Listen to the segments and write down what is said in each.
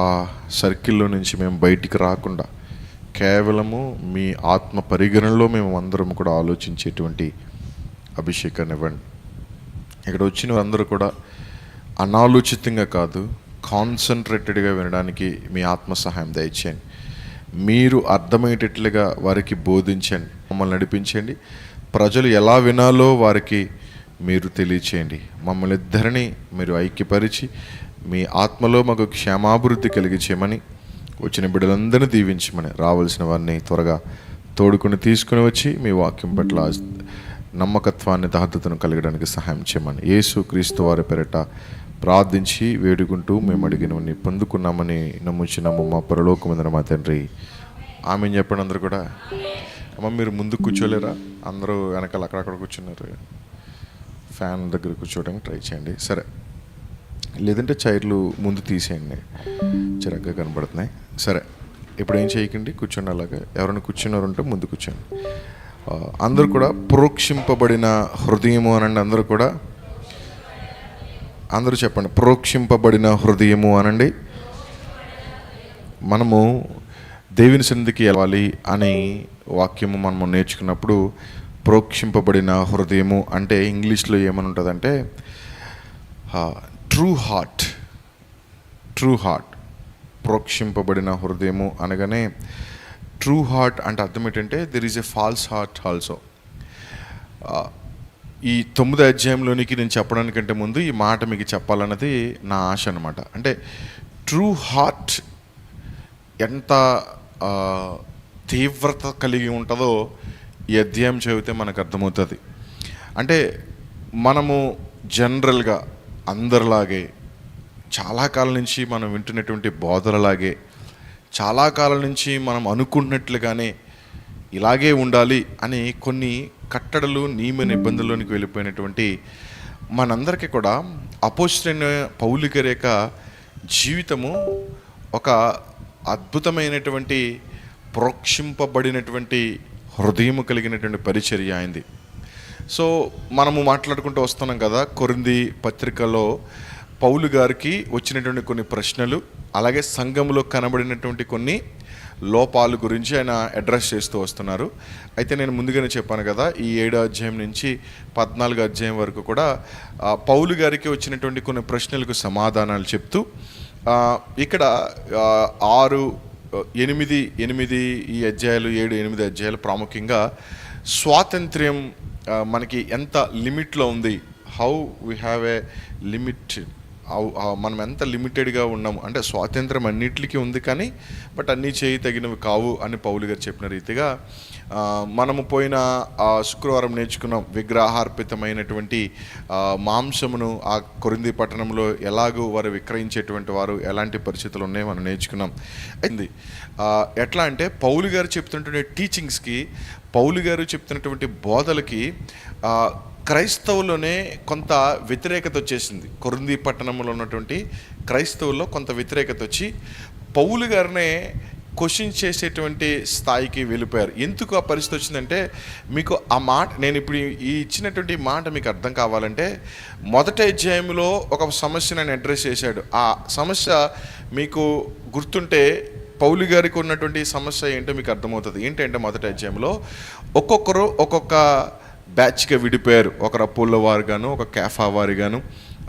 ఆ సర్కిల్లో నుంచి మేము బయటికి రాకుండా కేవలము మీ ఆత్మ పరిగణనలో మేము అందరం కూడా ఆలోచించేటువంటి అభిషేకాన్ని ఇవ్వండి. ఇక్కడ వచ్చిన అందరూ కూడా అనాలోచితంగా కాదు కాన్సన్ట్రేటెడ్గా వినడానికి మీ ఆత్మ సహాయం దయచేయండి. మీరు అర్థమయ్యేటట్లుగా వారికి బోధించండి మమ్మల్ని నడిపించండి. ప్రజలు ఎలా వినాలో వారికి మీరు తెలియచేయండి. మమ్మల్ని ఇద్దరిని మీరు ఐక్యపరిచి మీ ఆత్మలో మాకు క్షేమాభివృద్ధి కలిగించమని వచ్చిన బిడ్డలందరినీ దీవించమని రావాల్సిన వారిని త్వరగా తోడుకుని తీసుకుని వచ్చి మీ వాక్యం పట్ల నమ్మకత్వాన్ని దాహతను కలగడానికి సహాయం చేయమని యేసు క్రీస్తు వారి పెరట ప్రార్థించి వేడుకుంటూ మేము అడిగినవన్నీ పొందుకున్నామని నమ్ముచున్నాము మా పరలోకమందర మా తండ్రి. ఆమె చెప్పండి అందరు కూడా. అమ్మ మీరు ముందు కూర్చోలేరా? అందరూ వెనకాల అక్కడక్కడ కూర్చున్నారు. ఫ్యాన్ దగ్గర కూర్చోవడానికి ట్రై చేయండి. సరే. లేదంటే చైర్లు ముందు తీసేయండి. చిరగ్గా కనబడుతున్నాయి. సరే ఇప్పుడు ఏం చేయకండి? కూర్చోండి అలాగా. ఎవరైనా కూర్చున్నారంటే ముందు కూర్చోండి. అందరూ కూడా ప్రోక్షింపబడిన హృదయము అనండి. అందరూ కూడా అందరూ చెప్పండి. ప్రోక్షింపబడిన హృదయము అనండి. మనము దేవుని సన్నిధికి వెళ్ళాలి అనే వాక్యము మనము నేర్చుకున్నప్పుడు ప్రోక్షింపబడిన హృదయము అంటే ఇంగ్లీష్లో ఏమని ఉంటుందంటే ట్రూ హార్ట్ ట్రూ హార్ట్ ప్రోక్షింపబడిన హృదయము అనగానే ట్రూ హార్ట్ అంటే అర్థం ఏంటంటే there is a false heart also ఈ తొమ్మిది అధ్యాయంలోనికి నేను చెప్పడానికంటే ముందు ఈ మాట మీకు చెప్పాలన్నది నా ఆశ అనమాట అంటే ట్రూ హార్ట్ ఎంత తీవ్రత కలిగి ఉంటుందో ఈ అధ్యాయం చదివితే మనకు అర్థమవుతుంది. అంటే మనము జనరల్గా అందరిలాగే చాలా కాలం నుంచి మనం వింటున్నటువంటి బోధలలాగే చాలా కాలం నుంచి మనం అనుకుంటున్నట్లుగానే ఇలాగే ఉండాలి అని కొన్ని కట్టడలు నియమ నిబంధనలోనికి వెళ్ళిపోయినటువంటి మనందరికీ కూడా అపోజిట్ పౌలిక రేఖ జీవితము ఒక అద్భుతమైనటువంటి ప్రోక్షింపబడినటువంటి హృదయము కలిగినటువంటి పరిచర్య అయింది. సో మనము మాట్లాడుకుంటూ వస్తున్నాం కదా కొరింది పత్రికలో పౌలు గారికి వచ్చినటువంటి కొన్ని ప్రశ్నలు అలాగే సంఘంలో కనబడినటువంటి కొన్ని లోపాల గురించి ఆయన అడ్రస్ చేస్తూ వస్తున్నారు. అయితే నేను ముందుగానే చెప్పాను కదా ఈ ఏడో అధ్యాయం నుంచి పద్నాలుగు అధ్యాయం వరకు కూడా పౌలు గారికి వచ్చినటువంటి కొన్ని ప్రశ్నలకు సమాధానాలు చెప్తూ ఇక్కడ ఆరు ఎనిమిది ఎనిమిది ఈ అధ్యాయాలు ఏడు ఎనిమిది అధ్యాయాలు ప్రాముఖ్యంగా స్వాతంత్ర్యం మనకి ఎంత లిమిట్లో ఉంది? How we have a limit మనం ఎంత లిమిటెడ్గా ఉన్నాము అంటే స్వాతంత్రం అన్నిటికీ ఉంది కానీ బట్ అన్నీ చేయి తగినవి కావు అని పౌలు గారు చెప్పిన రీతిగా మనము పోయిన శుక్రవారం నేర్చుకున్నాం విగ్రహార్పితమైనటువంటి మాంసమును ఆ కొరింది పట్టణంలో ఎలాగూ వారు విక్రయించేటువంటి వారు ఎలాంటి పరిస్థితులు ఉన్నాయో మనం నేర్చుకున్నాం. అయింది. ఎట్లా అంటే పౌలు గారు చెప్తున్నటువంటి టీచింగ్స్కి పౌలు గారు చెప్తున్నటువంటి బోధలకి క్రైస్తవులోనే కొంత వ్యతిరేకత వచ్చేసింది. కొరింది పట్టణంలో ఉన్నటువంటి క్రైస్తవుల్లో కొంత వ్యతిరేకత వచ్చి పౌలు గారినే క్వశ్చన్ చేసేటువంటి స్థాయికి వెళ్ళిపోయారు. ఎందుకు ఆ పరిస్థితి వచ్చిందంటే మీకు ఆ మాట నేను ఇప్పుడు ఈ ఇచ్చినటువంటి మాట మీకు అర్థం కావాలంటే మొదటి అధ్యాయంలో ఒక సమస్యను ఆయన అడ్రస్ చేశాడు. ఆ సమస్య మీకు గుర్తుంటే పౌలు గారికి ఉన్నటువంటి సమస్య ఏంటో మీకు అర్థమవుతుంది. ఏంటంటే మొదటి అధ్యాయంలో ఒక్కొక్కరు ఒక్కొక్క బ్యాచ్గా విడిపోయారు. ఒకరు అపోలో వారు గాను ఒక క్యాఫా వారిగాను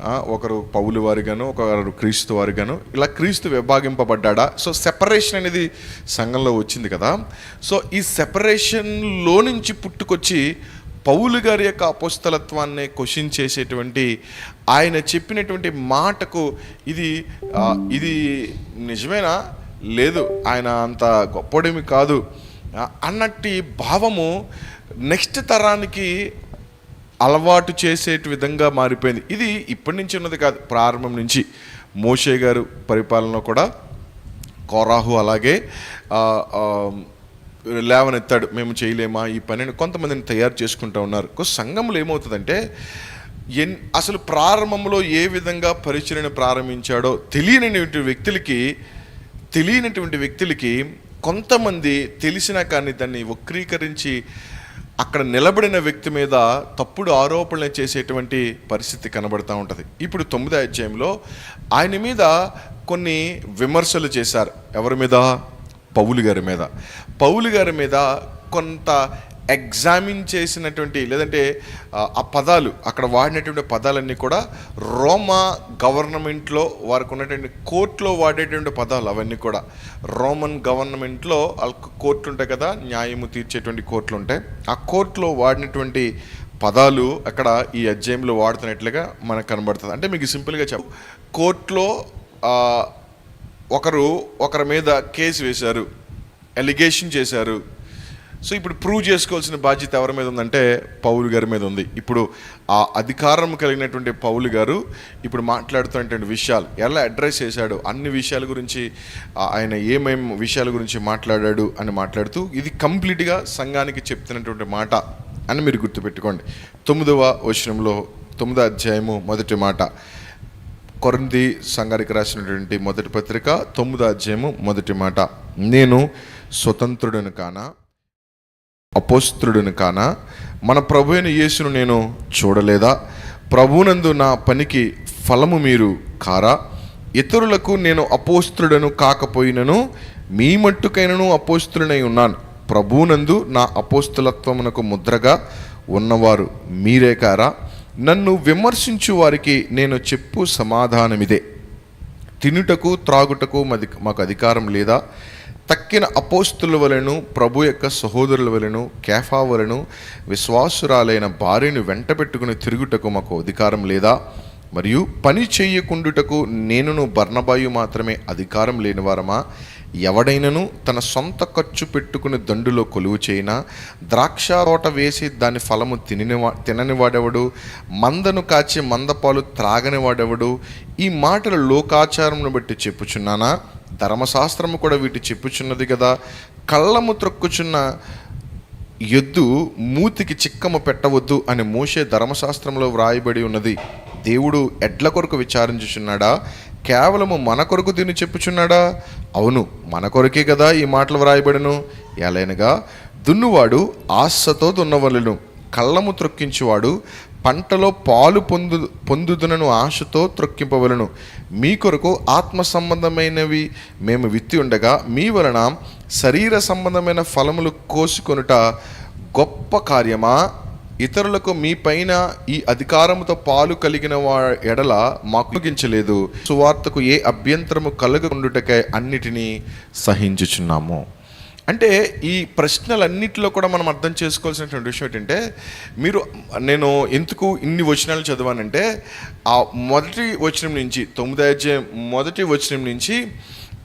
గాను ఒకరు పౌలు వారిగాను ఒకరు క్రీస్తు వారిగాను. ఇలా క్రీస్తు విభాగింపబడ్డా సో సెపరేషన్ అనేది సంఘంలో వచ్చింది కదా. సో ఈ సెపరేషన్లో నుంచి పుట్టుకొచ్చి పౌలు గారి యొక్క అపోస్తలత్వాన్ని క్వశ్చన్ చేసేటువంటి ఆయన చెప్పినటువంటి మాటకు ఇది ఇది నిజమేనా? లేదు ఆయన అంత గొప్పడేమి కాదు. అన్నట్టు భావము నెక్స్ట్ తరానికి అలవాటు చేసే విధంగా మారిపోయింది. ఇది ఇప్పటి నుంచి ఉన్నది కాదు ప్రారంభం నుంచి. మోషే గారు పరిపాలన కూడా కోరాహు అలాగే లేవనెత్తాడు మేము చేయలేమా? ఈ పనిని కొంతమందిని తయారు చేసుకుంటూ ఉన్నారు. సంఘంలో ఏమవుతుందంటే ఎన్ అసలు ప్రారంభంలో ఏ విధంగా పరిచయను ప్రారంభించాడో తెలియనటువంటి వ్యక్తులకి తెలియనటువంటి వ్యక్తులకి కొంతమంది తెలిసినా కానీ దాన్ని వక్రీకరించి అక్కడ నిలబడిన వ్యక్తి మీద తప్పుడు ఆరోపణలు చేసేటువంటి పరిస్థితి కనబడుతూ ఉంటుంది. ఇప్పుడు తొమ్మిదో అధ్యాయంలో ఆయన మీద కొన్ని విమర్శలు చేశారు. ఎవరి మీద? పౌలు గారి మీద. పౌలు గారి మీద కొంత ఎగ్జామిన్ చేసినటువంటి లేదంటే ఆ, పదాలు అక్కడ వాడినటువంటి పదాలన్నీ కూడా రోమా గవర్నమెంట్లో వారికి ఉన్నటువంటి కోర్టులో వాడేటువంటి పదాలు అవన్నీ కూడా. రోమన్ గవర్నమెంట్లో వాళ్ళకు కోర్టు ఉంటాయి కదా న్యాయము తీర్చేటువంటి కోర్టులు ఉంటాయి. ఆ కోర్టులో వాడినటువంటి పదాలు అక్కడ ఈ అధ్యాయంలో వాడుతున్నట్లుగా మనకు కనబడుతుంది. అంటే మీకు సింపుల్గా చెప్పు కోర్టులో ఒకరు ఒకరి మీద కేసు వేశారు ఎలిగేషన్ చేశారు సో ఇప్పుడు ప్రూవ్ చేసుకోవాల్సిన బాధ్యత ఎవరి మీద ఉందంటే పౌలు గారి మీద ఉంది. ఇప్పుడు ఆ అధికారం కలిగినటువంటి పౌలు గారు ఇప్పుడు మాట్లాడుతున్నటువంటి విషయాలు ఎలా అడ్రస్ చేశాడు అన్ని విషయాల గురించి ఆయన ఏమేం విషయాల గురించి మాట్లాడాడు అని మాట్లాడుతూ ఇది కంప్లీట్గా సంఘానికి చెప్తున్నటువంటి మాట అని మీరు గుర్తుపెట్టుకోండి. తొమ్మిదవ వచనంలో తొమ్మిదో అధ్యాయము మొదటి మాట. కొరంది సంఘానికి రాసినటువంటి మొదటి పత్రిక తొమ్మిదో అధ్యాయము మొదటి మాట. నేను స్వతంత్రుడను కానా? అపోస్త్రుడిని కానా? మన ప్రభు అయిన యేసును నేను చూడలేదా? ప్రభునందు నా పనికి ఫలము మీరు కారా? ఇతరులకు నేను అపోస్త్రుడను కాకపోయినను మీ మట్టుకైనను అపోస్త్రుడై ఉన్నాను. ప్రభునందు నా అపోస్తులత్వమునకు ముద్రగా ఉన్నవారు మీరే కారా? నన్ను విమర్శించు వారికి నేను చెప్పు సమాధానమిదే. తినుటకు త్రాగుటకు మది మాకు అధికారం లేదా? తక్కిన అపోస్తుల వలెను ప్రభు యొక్క సహోదరుల వలెను కేఫా వలెను విశ్వాసురాలైన భార్యను వెంట పెట్టుకుని తిరుగుటకు మాకు అధికారం లేదా? మరియు పని చేయకుండుటకు నేనును బర్ణబాయు మాత్రమే అధికారం లేనివారమా? ఎవడైనను తన సొంత ఖర్చు పెట్టుకుని దండులో కొలువు చేయినా ద్రాక్ష తోట వేసి దాని ఫలము తినని తినని వాడెవడు మందను కాచి మందపాలు త్రాగని వాడెవడు ఈ మాటలు లోకాచారమును బట్టి చెప్పుచున్నానా? ధర్మశాస్త్రము కూడా వీటి చెప్పుచున్నది కదా కళ్ళము త్రొక్కుచున్న ఎద్దు మూతికి చిక్కము పెట్టవద్దు అని మోసే ధర్మశాస్త్రంలో వ్రాయబడి ఉన్నది. దేవుడు ఎడ్ల కొరకు విచారించుచున్నాడా? కేవలము మన కొరకు దీన్ని చెప్పుచున్నాడా? అవును మన కొరకే కదా ఈ మాటలు వ్రాయబడను. ఎలైనగా దున్నువాడు ఆశతో దున్నవలను. కళ్ళము త్రొక్కించువాడు పంటలో పాలు పొందు పొందుదునను ఆశతో త్రొక్కింపవలను. మీ కొరకు ఆత్మ సంబంధమైనవి మేము విత్తి ఉండగా మీ వలన శరీర సంబంధమైన ఫలములు కోసుకొనుట గొప్ప కార్యమా? ఇతరులకు మీ పైన ఈ అధికారముతో పాలు కలిగిన వా ఎడల మాకుగించలేదు సువార్తకు ఏ అభ్యంతరము కలగకుండుటకై అన్నిటినీ సహించుచున్నాము. అంటే ఈ ప్రశ్నలన్నింటిలో కూడా మనం అర్థం చేసుకోవాల్సినటువంటి విషయం ఏంటంటే మీరు నేను ఎందుకు ఇన్ని వచనాలు చదివానంటే ఆ మొదటి వచనం నుంచి తొమ్మిది అధ్యాయం మొదటి వచనం నుంచి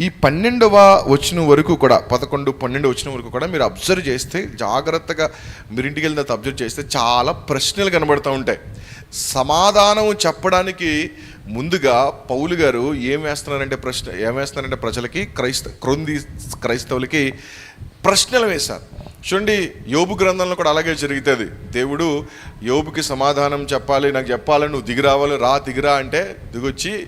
ఈ పన్నెండవ వచనం వరకు కూడా పదకొండు పన్నెండు వచనం వరకు కూడా మీరు అబ్జర్వ్ చేస్తే జాగ్రత్తగా మీరు ఇంటికి వెళ్ళిన అబ్జర్వ్ చేస్తే చాలా ప్రశ్నలు కనబడుతూ ఉంటాయి. సమాధానం చెప్పడానికి ముందుగా పౌలు గారు ఏం వేస్తున్నారంటే ప్రశ్న ఏం వేస్తున్నారంటే ప్రజలకి క్రైస్త క్రొంది క్రైస్తవులకి ప్రశ్నలు వేశారు. చూడండి యోబు గ్రంథంలో కూడా అలాగే జరుగుతుంది. దేవుడు యోబుకి సమాధానం చెప్పాలి నాకు చెప్పాలి నువ్వు దిగి రావాలి రా దిగిరా అంటే దిగొచ్చి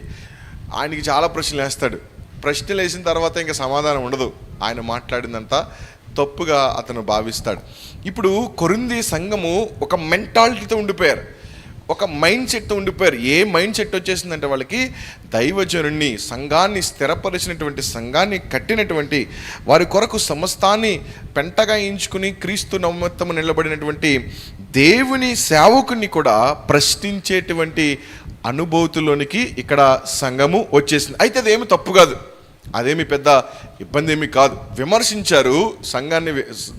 ఆయనకి చాలా ప్రశ్నలు వేస్తాడు. ప్రశ్నలు వేసిన తర్వాత ఇంకా సమాధానం ఉండదు. ఆయన మాట్లాడిందంతా తప్పుగా అతను భావిస్తాడు. ఇప్పుడు కొరింది సంఘము ఒక మెంటాలిటీతో ఉండిపోయారు. ఒక మైండ్ సెట్ ఉండిపోయారు. ఏ మైండ్ సెట్ వచ్చేసిందంటే వాళ్ళకి దైవజనుణ్ణి సంఘాన్ని స్థిరపరిచినటువంటి సంఘాన్ని కట్టినటువంటి వారి కొరకు సమస్తాన్ని పెంటగా ఎంచుకుని క్రీస్తు నమ్మత్తము నిలబడినటువంటి దేవుని సేవకుని కూడా ప్రశ్నించేటువంటి అనుభూతిలోనికి ఇక్కడ సంఘము వచ్చేసింది. అయితే అదేమి తప్పు కాదు. అదేమి పెద్ద ఇబ్బంది ఏమి కాదు. విమర్శించారు సంఘాన్ని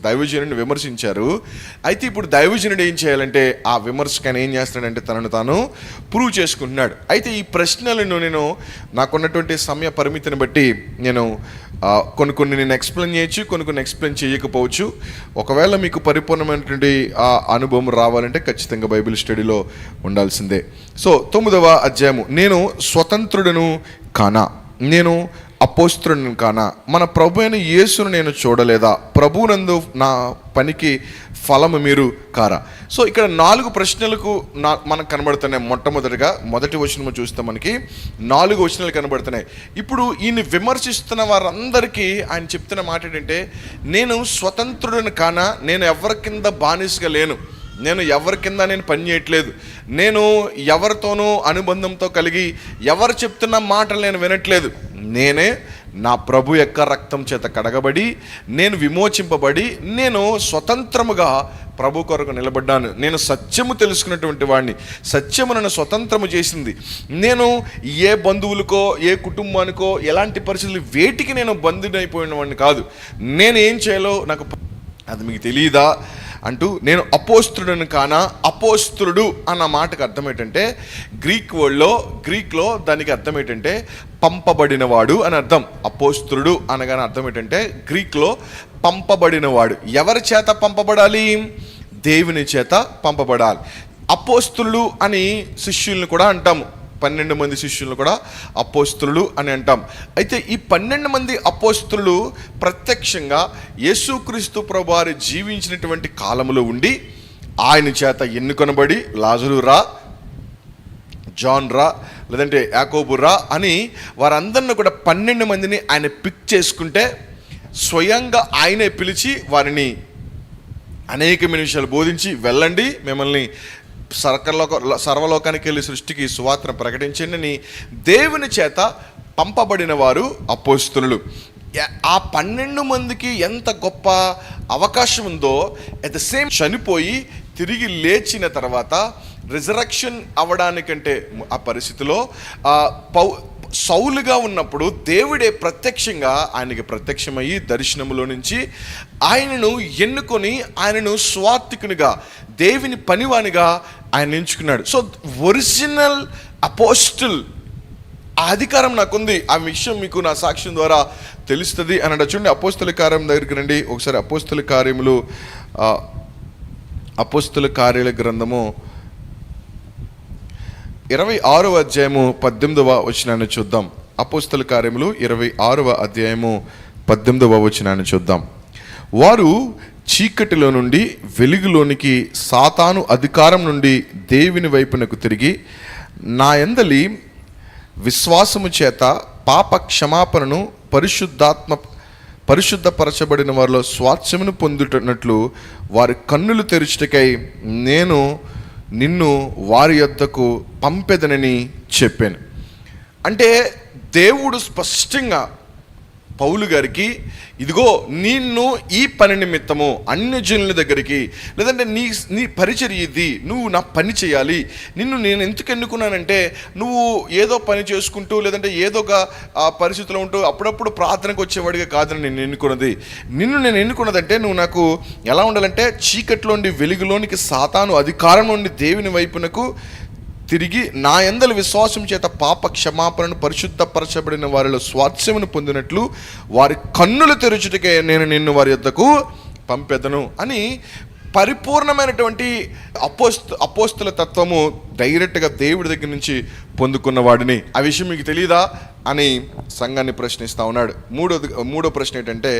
దైవజనుడిని విమర్శించారు. అయితే ఇప్పుడు దైవజనుడు ఏం చేయాలంటే ఆ విమర్శకని ఏం చేస్తాడంటే తనను తాను ప్రూవ్ చేసుకుంటున్నాడు. అయితే ఈ ప్రశ్నలను నేను నాకున్నటువంటి సమయ పరిమితిని బట్టి నేను కొన్ని కొన్ని నేను ఎక్స్ప్లెయిన్ చేయొచ్చు కొన్ని కొన్ని ఎక్స్ప్లెయిన్ చేయకపోవచ్చు. ఒకవేళ మీకు పరిపూర్ణమైనటువంటి ఆ అనుభవం రావాలంటే ఖచ్చితంగా బైబిల్ స్టడీలో ఉండాల్సిందే. సో తొమ్మిదవ అధ్యాయము. నేను స్వతంత్రుడను కానా? నేను అపోస్తులను కానా? మన ప్రభు అయిన యేసును నేను చూడలేదా? ప్రభువునందు నా పనికి ఫలము మీరు కారా? సో ఇక్కడ నాలుగు ప్రశ్నలకు నా మనకు కనబడుతున్నాయి మొట్టమొదటిగా. మొదటి వచనము చూస్తే మనకి నాలుగు వచనాలు కనబడుతున్నాయి. ఇప్పుడు ఈయన విమర్శిస్తున్న వారందరికీ ఆయన చెప్తున్న మాట ఏంటంటే నేను స్వతంత్రుడిని కానా? నేను ఎవరి కింద బానిసగా లేను. నేను ఎవరి కింద నేను పని చేయట్లేదు. నేను ఎవరితోనూ అనుబంధంతో కలిగి ఎవరు చెప్తున్న మాటలు నేను వినట్లేదు. నేనే నా ప్రభు యొక్క రక్తం చేత కడగబడి నేను విమోచింపబడి నేను స్వతంత్రముగా ప్రభు కొరకు నిలబడ్డాను. నేను సత్యము తెలుసుకున్నటువంటి వాడిని సత్యము నన్ను స్వతంత్రము చేసింది. నేను ఏ బంధువులకో ఏ కుటుంబానికో ఎలాంటి పరిస్థితులు వేటికి నేను బంధుడైపోయిన వాడిని కాదు. నేను ఏం చేయాలో నాకు అది మీకు తెలియదా అంటూ నేను అపోస్తుడుని కానా అపోస్తుడు అన్న మాటకు అర్థం ఏంటంటే గ్రీక్ వర్డ్లో గ్రీక్లో దానికి అర్థం ఏంటంటే పంపబడినవాడు అని అర్థం. అపోస్తుడు అనగానే అర్థం ఏంటంటే గ్రీక్లో పంపబడినవాడు. ఎవరి చేత పంపబడాలి? దేవుని చేత పంపబడాలి. అపోస్తులు అని శిష్యుల్ని కూడా అంటాము. పన్నెండు మంది శిష్యులను కూడా అపోస్తులు అని అంటాం. అయితే ఈ పన్నెండు మంది అపోస్తులు ప్రత్యక్షంగా యేసుక్రీస్తు ప్రభువారు జీవించినటువంటి కాలంలో ఉండి ఆయన చేత ఎన్నుకొనబడి లాజరు రా జాన్ రా లేదంటే యాకోబు రా అని వారందరిని కూడా పన్నెండు మందిని ఆయన పిక్ చేసుకుంటే స్వయంగా ఆయనే పిలిచి వారిని అనేకమైన విషయాలు బోధించి వెళ్ళండి మిమ్మల్ని సర్కలోక సర్వలోకానికి వెళ్ళి సృష్టికి సువార్తను ప్రకటించిందని దేవుని చేత పంపబడిన వారు అపోస్తులు ఆ పన్నెండు మందికి ఎంత గొప్ప అవకాశం ఉందో అట్ ద సేమ్ చనిపోయి తిరిగి లేచిన తర్వాత రిజరక్షన్ అవ్వడానికంటే ఆ పరిస్థితిలో పౌ సౌలుగా ఉన్నప్పుడు దేవుడే ప్రత్యక్షంగా ఆయనకి ప్రత్యక్షమయ్యి దర్శనములో నుంచి ఆయనను ఎన్నుకొని ఆయనను స్వార్థికునిగా దేవుని పనివానిగా ఆయన ఎంచుకున్నాడు సో ఒరిజినల్ అపోస్టిల్ ఆ అధికారం నాకుంది. ఆ విషయం మీకు నా సాక్ష్యం ద్వారా తెలుస్తుంది అని అంటే చూడండి అపోస్తుల కార్యం దగ్గరికి రండి. ఒకసారి అపోస్తుల కార్యములు అపోస్తుల కార్యాల గ్రంథము ఇరవై ఆరవ అధ్యాయము పద్దెనిమిదవ వచనాన్ని చూద్దాం. అపోస్తుల కార్యములు ఇరవై ఆరవ అధ్యాయము పద్దెనిమిదవ వచనాన్ని చూద్దాం. వారు చీకటిలో నుండి వెలుగులోనికి సాతాను అధికారం నుండి దేవుని వైపునకు తిరిగి నా ఎందలి విశ్వాసము చేత పాప క్షమాపణను పరిశుద్ధాత్మ పరిశుద్ధపరచబడిన వారిలో స్వాస్థ్యమును పొందుతున్నట్లు వారి కన్నులు తెరుచుటకై నేను నిన్ను వారి యొద్దకు పంపెదనని చెప్పాను. అంటే దేవుడు స్పష్టంగా పౌలు గారికి ఇదిగో నిన్ను ఈ పని నిమిత్తము అన్య జనుల దగ్గరికి లేదంటే నీ నీ పరిచర్య ఇది నువ్వు నా పని చేయాలి నిన్ను నేను ఎందుకు ఎన్నుకున్నానంటే నువ్వు ఏదో పని చేసుకుంటూ లేదంటే ఏదో ఒక పరిస్థితిలో ఉంటూ అప్పుడప్పుడు ప్రార్థనకు వచ్చేవాడిగా కాదని నేను ఎన్నుకున్నది. నిన్ను నేను ఎన్నుకున్నదంటే నువ్వు నాకు ఎలా ఉండాలంటే చీకట్లోని వెలుగులోనికి సాతాను అధికారం నుండి దేవుని వైపునకు తిరిగి నా ఎందల విశ్వాసం చేత పాప క్షమాపణను పరిశుద్ధపరచబడిన వారిలో స్వాస్థ్యమును పొందినట్లు వారి కన్నులు తెరుచుటకే నేను నిన్ను వారి యొద్దకు పంపెదను అని పరిపూర్ణమైనటువంటి అపోస్తు అపోస్తుల తత్వము డైరెక్ట్గా దేవుడి దగ్గర నుంచి పొందుకున్న వాడిని. ఆ విషయం మీకు తెలియదా అని సంఘాన్ని ప్రశ్నిస్తూ ఉన్నాడు. మూడో మూడో ప్రశ్న ఏంటంటే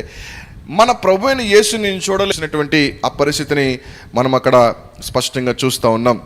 మన ప్రభు అయిన యేసు నేను చూడలేసినటువంటి ఆ పరిస్థితిని మనం అక్కడ స్పష్టంగా చూస్తూ ఉన్నాం.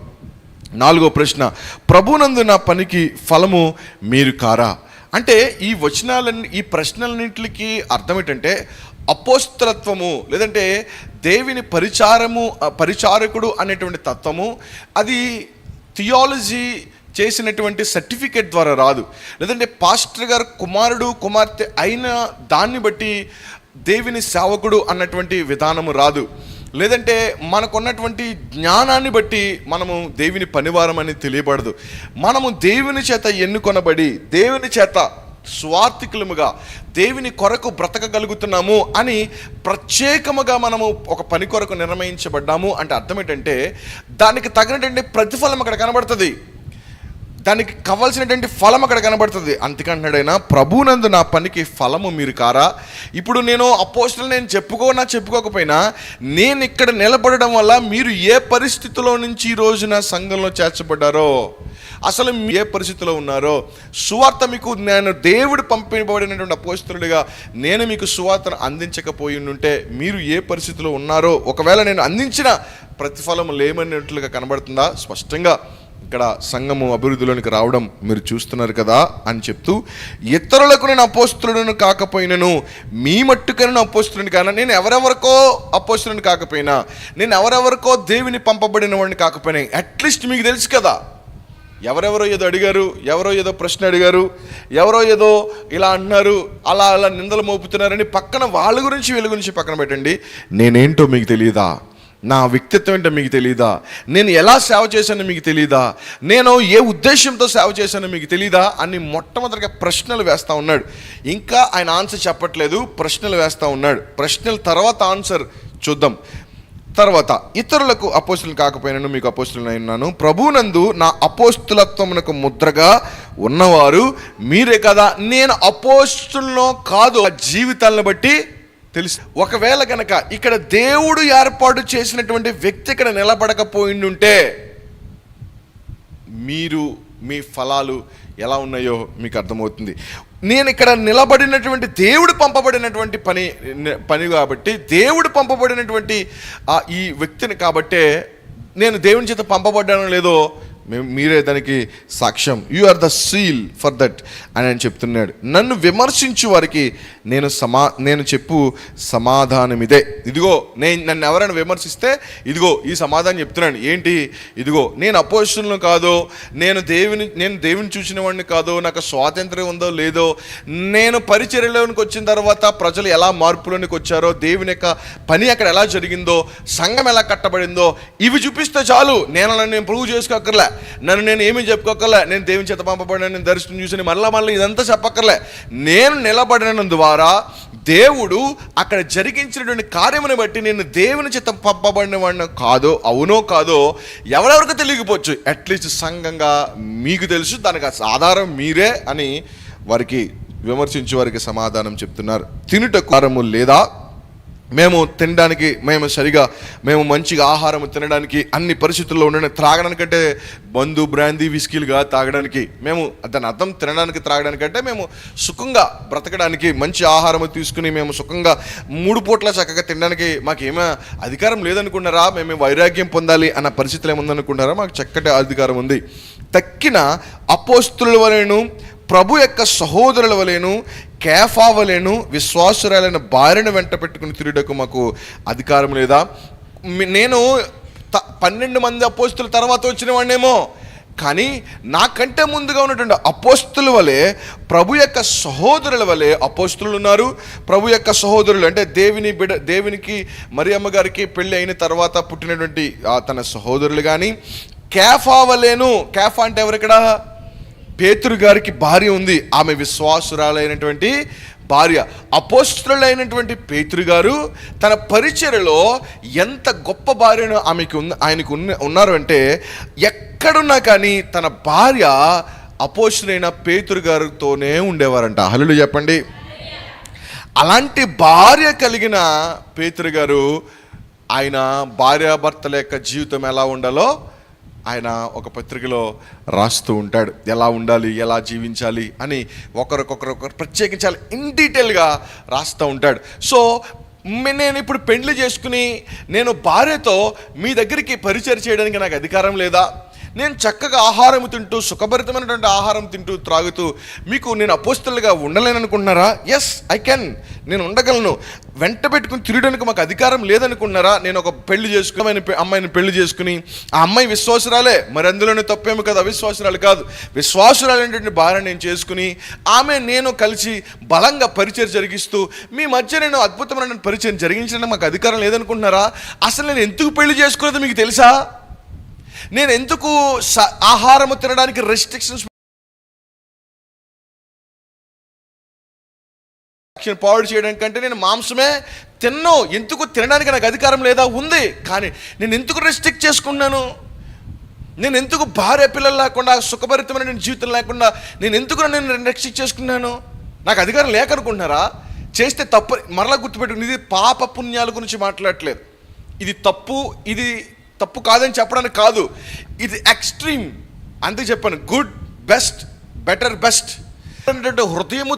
నాలుగో ప్రశ్న ప్రభునందు నా పనికి ఫలము మీరు కారా? అంటే ఈ వచనాలన్నీ ఈ ప్రశ్నలన్నింటికి అర్థం ఏంటంటే అపోస్తలత్వము లేదంటే దేవిని పరిచారము పరిచారకుడు అనేటువంటి తత్వము అది థియాలజీ చేసినటువంటి సర్టిఫికేట్ ద్వారా రాదు. లేదంటే పాస్టర్ గారు కుమారుడు కుమార్తె అయిన దాన్ని బట్టి దేవుని సేవకుడు అన్నటువంటి విధానము రాదు. లేదంటే మనకున్నటువంటి జ్ఞానాన్ని బట్టి మనము దేవుని పనివారం అని తెలియబడదు. మనము దేవుని చేత ఎన్నుకొనబడి దేవుని చేత స్వార్థికులముగా దేవుని కొరకు బ్రతకగలుగుతున్నాము అని ప్రత్యేకముగా మనము ఒక పని కొరకు నిర్ణయించబడ్డాము అంటే అర్థం ఏంటంటే దానికి తగినటువంటి ప్రతిఫలం అక్కడ కనబడుతుంది. దానికి కావాల్సినటువంటి ఫలం అక్కడ కనబడుతుంది. అంతకంటున్నాడైనా ప్రభునందు నా పనికి ఫలము మీరు కారా? ఇప్పుడు నేను అపోస్టులు నేను చెప్పుకోనా చెప్పుకోకపోయినా నేను ఇక్కడ నిలబడడం వల్ల మీరు ఏ పరిస్థితిలో నుంచి ఈ రోజున సంఘంలో చేర్చబడ్డారో? అసలు ఏ పరిస్థితిలో ఉన్నారో? సువార్త మీకు నేను దేవుడు పంపించబడినటువంటి అపోస్తులుడిగా నేను మీకు సువార్తను అందించకపోయి ఉంటే మీరు ఏ పరిస్థితిలో ఉన్నారో? ఒకవేళ నేను అందించిన ప్రతిఫలం లేమన్నట్లుగా కనబడుతుందా? స్పష్టంగా ఇక్కడ సంఘము అభివృద్ధిలోనికి రావడం మీరు చూస్తున్నారు కదా అని చెప్తూ ఇతరులకు నేను అపోస్తులను కాకపోయినను మీ మట్టుకు నేను అపోస్తులని కానీ? నేను ఎవరెవరికో అపోస్తులను కాకపోయినా నేను ఎవరెవరికో దేవుని పంపబడిన వాడిని కాకపోయినా అట్లీస్ట్ మీకు తెలుసు కదా. ఎవరెవరో ఏదో అడిగారు ఎవరో ఏదో ప్రశ్న అడిగారు ఎవరో ఏదో ఇలా అంటున్నారు అలా అలా నిందలు మోపుతున్నారని పక్కన వాళ్ళ గురించి వీళ్ళ గురించి పక్కన పెట్టండి. నేనేంటో మీకు తెలియదా నా వ్యక్తిత్వం ఏంటో మీకు తెలియదా నేను ఎలా సేవ చేశానో మీకు తెలియదా నేను ఏ ఉద్దేశంతో సేవ చేశానో మీకు తెలియదా అని మొట్టమొదటిగా ప్రశ్నలు వేస్తూ ఉన్నాడు. ఇంకా ఆయన ఆన్సర్ చెప్పట్లేదు ప్రశ్నలు వేస్తూ ఉన్నాడు. ప్రశ్నల తర్వాత ఆన్సర్ చూద్దాం. తర్వాత ఇతరులకు అపోస్తులు కాకపోయినాను మీకు అపోస్తులు ఉన్నాను. ప్రభునందు నా అపోస్తులత్వమునకు ముద్రగా ఉన్నవారు మీరే కదా. నేను అపోస్తుల్లో కాదు ఆ జీవితాలను బట్టి తెలుసు. ఒకవేళ కనుక ఇక్కడ దేవుడు ఏర్పాటు చేసినటువంటి వ్యక్తి ఇక్కడ నిలబడకపోయిండుంటే మీరు మీ ఫలాలు ఎలా ఉన్నాయో మీకు అర్థమవుతుంది. నేను ఇక్కడ నిలబడినటువంటి దేవుడు పంపబడినటువంటి పని పని కాబట్టి దేవుడు పంపబడినటువంటి ఈ వ్యక్తిని కాబట్టే నేను దేవుని చేత పంపబడ్డానో లేదో మేము మీరే దానికి సాక్ష్యం. You are the seal for that అని ఆయన చెప్తున్నాడు. నన్ను విమర్శించు వారికి నేను సమా నేను చెప్పు సమాధానం ఇదే ఇదిగో నేను నన్ను ఎవరైనా విమర్శిస్తే ఇదిగో ఈ సమాధానం చెప్తున్నాను. ఏంటి? ఇదిగో నేను అపోజిషన్లు కాదో నేను దేవుని నేను దేవుని చూసిన వాడిని కాదో నాకు స్వాతంత్రం ఉందో లేదో నేను పరిచర్యలోనికి వచ్చిన తర్వాత ప్రజలు ఎలా మార్పులోనికి వచ్చారో దేవుని యొక్క పని అక్కడ ఎలా జరిగిందో సంఘం ఎలా కట్టబడిందో ఇవి చూపిస్తే చాలు. నేను నన్ను నేను ప్రూవ్ చేసుకోకర్లే నన్ను నేను ఏమీ చెప్పుకోకర్లే నేను దేవుని చేత పంపబడిన నేను దర్శనం చూసి మళ్ళీ మళ్ళీ ఇదంతా చెప్పక్కర్లే. నేను నిలబడిన ద్వారా దేవుడు అక్కడ జరిగించినటువంటి కార్యముని బట్టి నేను దేవుని చేత పంపబడిన వాడిని కాదో అవునో కాదో ఎవరెవరికి తెలియకపోవచ్చు. అట్లీస్ట్ సంఘంగా మీకు తెలుసు దానికి ఆధారం మీరే అని వారికి విమర్శించి వారికి సమాధానం చెప్తున్నారు. తినుట కారము లేదా మేము తినడానికి మేము సరిగా మేము మంచిగా ఆహారం తినడానికి అన్ని పరిస్థితుల్లో ఉండడం. త్రాగడానికంటే బంధు బ్రాందీ విస్కీలుగా తాగడానికి మేము దాని అర్థం తినడానికి త్రాగడానికంటే మేము సుఖంగా బ్రతకడానికి మంచి ఆహారం తీసుకుని మేము సుఖంగా మూడు పూట్ల చక్కగా తినడానికి మాకు ఏమీ అధికారం లేదనుకున్నారా? మేము వైరాగ్యం పొందాలి అన్న పరిస్థితులు ఏముందనుకున్నారా? మాకు చక్కటి అధికారం ఉంది. తక్కిన అపోస్తుల వలెను ప్రభు యొక్క సహోదరుల వలెను కేఫా వలెను విశ్వాసురాలైన భార్యను వెంట పెట్టుకుని తిరుగుటకు మాకు అధికారం లేదా? నేను త- పన్నెండు మంది అపోస్తుల తర్వాత వచ్చిన వాడినేమో. కానీ నాకంటే ముందుగా ఉన్నటువంటి అపోస్తుల వలె ప్రభు యొక్క సహోదరుల వలె అపోస్తులు ఉన్నారు. ప్రభు యొక్క సహోదరులు అంటే దేవుని బిడ దేవునికి మరి అమ్మగారికి పెళ్ళి అయిన తర్వాత పుట్టినటువంటి తన సహోదరులు కానీ కేఫా వలేను. కేఫా అంటే ఎవరిక్కడ పేతురు గారికి భార్య ఉంది. ఆమె విశ్వాసురాలైనటువంటి భార్య. అపోస్తులైనటువంటి పేతురు గారు తన పరిచయలో ఎంత గొప్ప భార్యను ఆమెకు ఆయనకు ఉన్న ఉన్నారు అంటే ఎక్కడున్నా కానీ తన భార్య అపోస్తులైన పేతురు గారితోనే ఉండేవారంట. హలులు చెప్పండి. అలాంటి భార్య కలిగిన పేతురు గారు ఆయన భార్యాభర్తల యొక్క జీవితం ఎలా ఉండాలో ఆయన ఒక పత్రికలో రాస్తూ ఉంటాడు. ఎలా ఉండాలి ఎలా జీవించాలి అని ఒకరికొకరు ప్రత్యేకించాలి ఇన్ డీటెయిల్గా రాస్తూ ఉంటాడు. సో మే- నేను ఇప్పుడు పెండ్లి చేసుకుని నేను భార్యతో మీ దగ్గరికి పరిచయం చేయడానికి నాకు అధికారం లేదా? నేను చక్కగా ఆహారం తింటూ సుఖభరితమైనటువంటి ఆహారం తింటూ త్రాగుతూ మీకు నేను అపోస్తులుగా ఉండలేననుకుంటున్నారా? ఎస్ ఐ కెన్ నేను ఉండగలను. వెంట పెట్టుకుని తిరగడానికి మాకు అధికారం లేదనుకున్నారా నేను ఒక పెళ్ళి చేసుకుని అమ్మాయిని అమ్మాయిని పెళ్ళి చేసుకుని ఆ అమ్మాయి విశ్వాసురాలే. మరి అందులోనే తప్పేమి కదా అవిశ్వాసురాలు కాదు. విశ్వాసురాలైనటువంటి భార్య నేను చేసుకుని ఆమె నేను కలిసి బలంగా పరిచయం జరిగిస్తూ మీ మధ్య నేను అద్భుతమైన పరిచయం జరిగించడానికి మాకు అధికారం లేదనుకుంటున్నారా? అసలు నేను ఎందుకు పెళ్ళి చేసుకోలేదో మీకు తెలుసా? నేను ఎందుకు ఆహారము తినడానికి రెస్ట్రిక్షన్స్ పాడు చేయడం కంటే నేను మాంసమే తిన్నో. ఎందుకు తినడానికి నాకు అధికారం లేదా? ఉంది. కానీ నేను ఎందుకు రెస్ట్రిక్ట్ చేసుకున్నాను? నేను ఎందుకు భార్య పిల్లలు లేకుండా సుఖభరితమైన నేను జీవితం లేకుండా నేను ఎందుకు నేను రెస్ట్రిక్ట్ చేసుకున్నాను? నాకు అధికారం లేకనుకుంటున్నారా? చేస్తే తప్పు మరలా గుర్తుపెట్టుకుని ఇది పాప పుణ్యాల గురించి మాట్లాడట్లేదు. ఇది తప్పు ఇది తప్పు కాదని చెప్పడానికి కాదు. ఇది ఎక్స్ట్రీమ్. అంతే చెప్పాను గుడ్ బెస్ట్ బెటర్ బెస్ట్. హృదయము